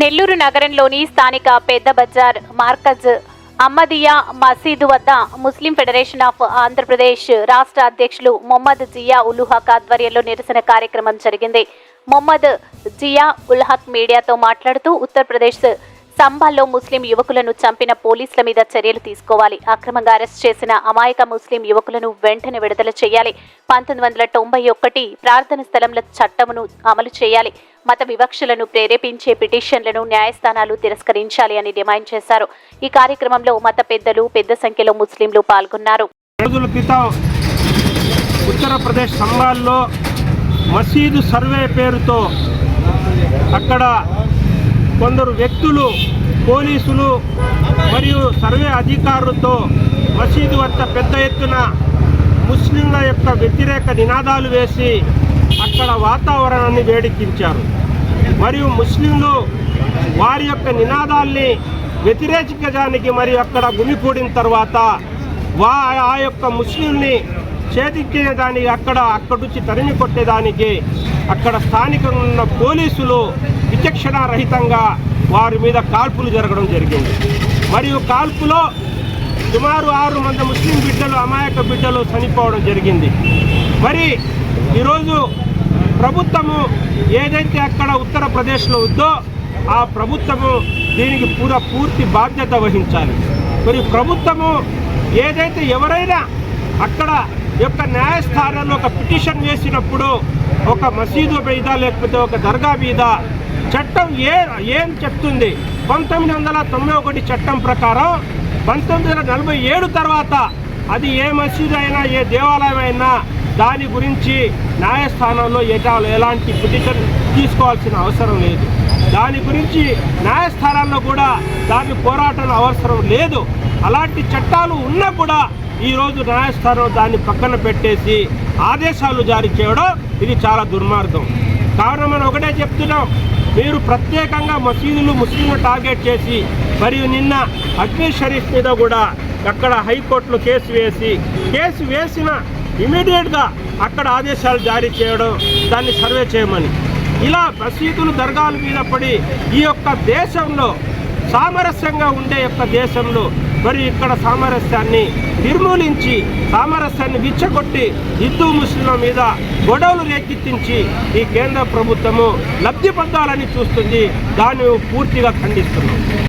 నెల్లూరు నగరంలోని స్థానిక పెద్ద బజార్ మార్కజ్ అమ్మదియా మసీదు వద్ద ముస్లిం ఫెడరేషన్ ఆఫ్ ఆంధ్రప్రదేశ్ రాష్ట్ర అధ్యక్షులు మొహమ్మద్ జియా ఉల్ హక్ ఆధ్వర్యంలో నిరసన కార్యక్రమం జరిగింది. మొహమ్మద్ జియా ఉల్ హక్ మీడియాతో మాట్లాడుతూ ఉత్తరప్రదేశ్ సంబాల్లో ముస్లిం యువకులను చంపిన పోలీసుల మీద చర్యలు తీసుకోవాలి. అక్రమంగా అరెస్ట్ చేసిన అమాయక ముస్లిం యువకులను వెంటనే విడుదల చేయాలి. పంతొమ్మిది వందల తొంభై ఒకటి ప్రార్థన స్థలంల చట్టమును అమలు చేయాలి. మత వివక్షలను ప్రేరేపించే పిటిషన్లను న్యాయస్థానాలు తిరస్కరించాలి అని డిమాండ్ చేశారు. ఈ కార్యక్రమంలో మత పెద్దలు పెద్ద సంఖ్యలో ముస్లింలు పాల్గొన్నారు. ఉత్తరప్రదేశ్ సంఘాల్లో మసీదు సర్వే పేరుతో అక్కడ కొందరు వ్యక్తులు పోలీసులు మరియు సర్వే అధికారులతో మసీదు వద్ద పెద్ద ఎత్తున ముస్లింల యొక్క వ్యతిరేక నినాదాలు వేసి అక్కడ వాతావరణాన్ని వేడెక్కించారు. మరియు ముస్లింలు వారి యొక్క నినాదాల్ని వ్యతిరేకించడానికి మరియు అక్కడ గుమికూడిన తర్వాత వా ఆ యొక్క ముస్లింని చేతిచ్చేదానికి అక్కడ అక్కడి నుంచి తరిమి కొట్టేదానికి అక్కడ స్థానికంగా ఉన్న పోలీసులు విచక్షణారహితంగా వారి మీద కాల్పులు జరగడం జరిగింది. మరియు కాల్పులో సుమారు ఆరు మంది ముస్లిం బిడ్డలు అమాయక బిడ్డలు చనిపోవడం జరిగింది. మరి ఈరోజు ప్రభుత్వము ఏదైతే అక్కడ ఉత్తరప్రదేశ్లో ఉందో ఆ ప్రభుత్వము దీనికి పూర పూర్తి బాధ్యత వహించాలి. మరి ప్రభుత్వము ఏదైతే ఎవరైనా అక్కడ యొక్క న్యాయస్థానంలో ఒక పిటిషన్ వేసినప్పుడు ఒక మసీదు మీద లేకపోతే ఒక దర్గా మీద చట్టం ఏ ఏం చెప్తుంది? పంతొమ్మిది వందల తొంభై ఒకటి చట్టం ప్రకారం పంతొమ్మిది వందల నలభై ఏడు తర్వాత అది ఏ మసీదు అయినా ఏ దేవాలయం అయినా దాని గురించి న్యాయస్థానంలో ఎటా ఎలాంటి పిటిషన్ తీసుకోవాల్సిన అవసరం లేదు. దాని గురించి న్యాయస్థానాల్లో కూడా దాని పోరాటం అవసరం లేదు. అలాంటి చట్టాలు ఉన్నా కూడా ఈరోజు న్యాయస్థానం దాన్ని పక్కన పెట్టేసి ఆదేశాలు జారీ చేయడం ఇది చాలా దుర్మార్గం. కావున మనం ఒకటే చెప్తున్నాం. మీరు ప్రత్యేకంగా మసీదులు ముస్లింలు టార్గెట్ చేసి మరియు నిన్న అగ్ని షరీఫ్ మీద కూడా అక్కడ హైకోర్టులో కేసు వేసి కేసు వేసిన ఇమీడియట్గా అక్కడ ఆదేశాలు జారీ చేయడం దాన్ని సర్వే చేయమని. ఇలా మసీదులు దర్గాల మీద పడి ఈ యొక్క దేశంలో సామరస్యంగా ఉండే యొక్క దేశంలో మరి ఇక్కడ సామరస్యాన్ని నిర్మూలించి సామరస్యాన్ని విచ్చగొట్టి హిందూ ముస్లింల మీద గొడవలు రేకెత్తించి ఈ కేంద్ర ప్రభుత్వము లబ్ధి పొందాలని చూస్తుంది. దాన్ని పూర్తిగా ఖండిస్తున్నాం.